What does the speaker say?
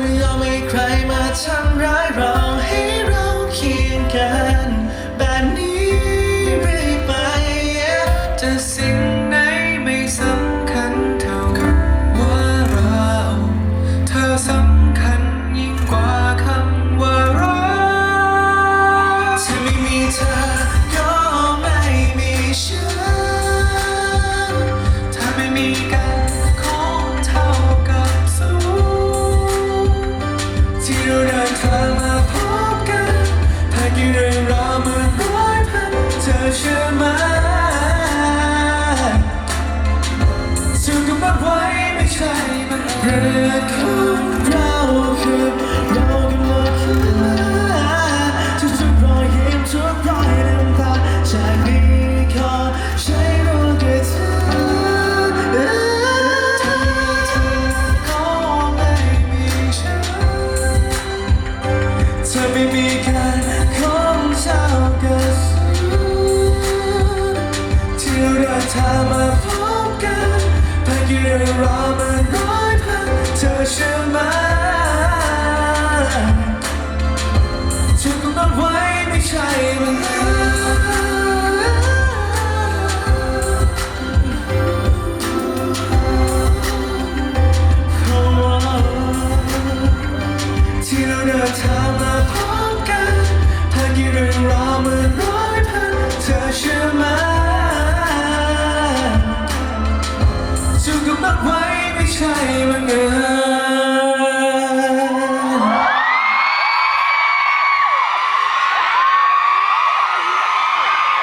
ไม่ยอมให้ใครมาทำร้ายเราให้เราเคียงกัน แบบนี้เรื่อยไปจะสิ่งไหนไม่สำคัญเท่ากัว่าเรา เธอสำคัญยิ่งกว่าคำว่าเรากถ้าไม่มีเธอก็ไม่มีฉันถ้าไม่มีกัน time I've broken, but you're right. ไว้ไม่ใช่บังเอิญ